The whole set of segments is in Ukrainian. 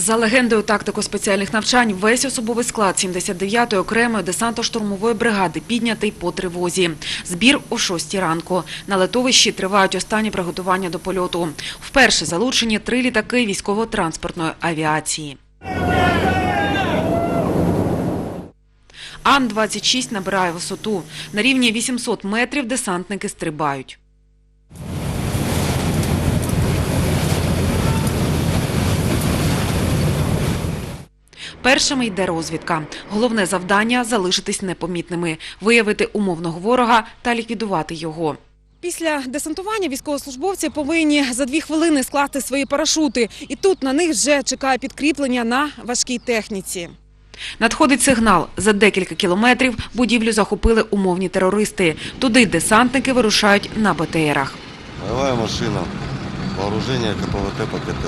За легендою тактико-спеціальних навчань, весь особовий склад 79-ї окремої десантно-штурмової бригади піднятий по тривозі. Збір о 6 ранку. На летовищі тривають останні приготування до польоту. Вперше залучені три літаки військово-транспортної авіації. Ан-26 набирає висоту. На рівні 800 метрів десантники стрибають. Першими йде розвідка. Головне завдання – залишитись непомітними, виявити умовного ворога та ліквідувати його. Після десантування військовослужбовці повинні за дві хвилини скласти свої парашути. І тут на них вже чекає підкріплення на важкій техніці. Надходить сигнал. За декілька кілометрів будівлю захопили умовні терористи. Туди десантники вирушають на БТРах. Боевая машина, вооружение КПВТ ПКТ.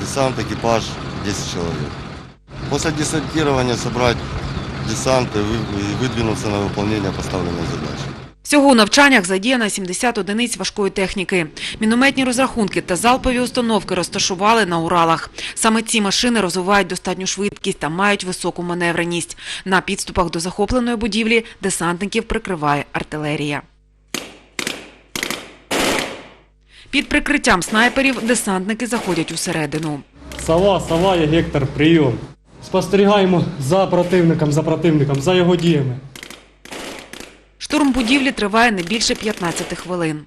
Десант, экипаж 10 человек. После десантирования собрать десант и вы- и выдвинуться на выполнение поставленной задачи. Всього у навчаннях задіяно 70 одиниць важкої техніки. Мінометні розрахунки та залпові установки розташували на Уралах. Саме ці машини розвивають достатню швидкість та мають високу маневреність. На підступах до захопленої будівлі десантників прикриває артилерія. Під прикриттям снайперів десантники заходять усередину. Сова, сова є Гектор, прийом. Спостерігаємо за противником, за противником, за його діями. Штурм будівлі триває не більше 15 хвилин.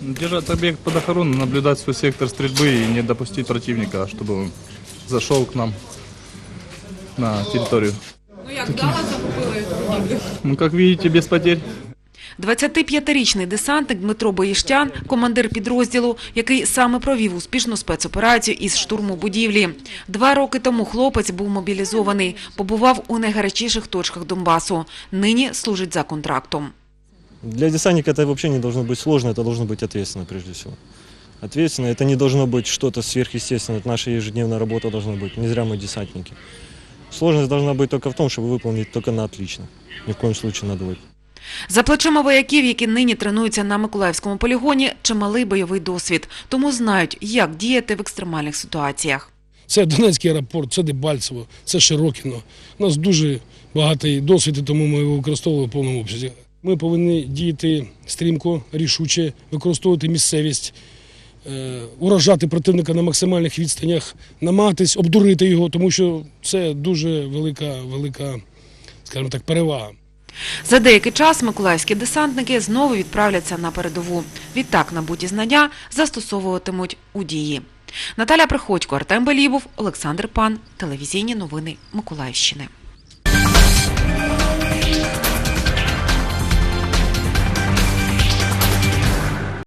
Держать объект под охрану, наблюдать свой сектор стрельбы и не допустить противника, чтобы он зашел к нам на территорию. Ну, як вдало захопили Ну, как видите, без потерь. 25-річний десантник Дмитро Боїштян – командир підрозділу, який саме провів успішну спецоперацію із штурму будівлі. Два роки тому хлопець був мобілізований, побував у найгарячіших точках Донбасу. Нині служить за контрактом. Для десантника это вообще не должно быть сложно, это должно быть ответственно прежде всего. Ответственно, это не должно быть что-то сверхъестественное, это наша ежедневная работа должна быть, не зря мы десантники. Сложность должна быть только в том, чтобы выполнить только на отлично, ни в коем случае на двойку. За плечима вояків, які нині тренуються на Миколаївському полігоні, чималий бойовий досвід. Тому знають, як діяти в екстремальних ситуаціях. Це Донецький аеропорт, це Дебальцево, це Широкіно. У нас дуже багатий досвід, тому ми його використовуємо в повному обсязі. Ми повинні діяти стрімко, рішуче, використовувати місцевість, е, уражати противника на максимальних відстанях, намагатись обдурити його, тому що це дуже велика, велика, скажімо так, перевага. За деякий час миколаївські десантники знову відправляться на передову. Відтак набуті знання застосовуватимуть у дії. Наталя Приходько, Артем Белібов, Олександр Пан. Телевізійні новини Миколаївщини.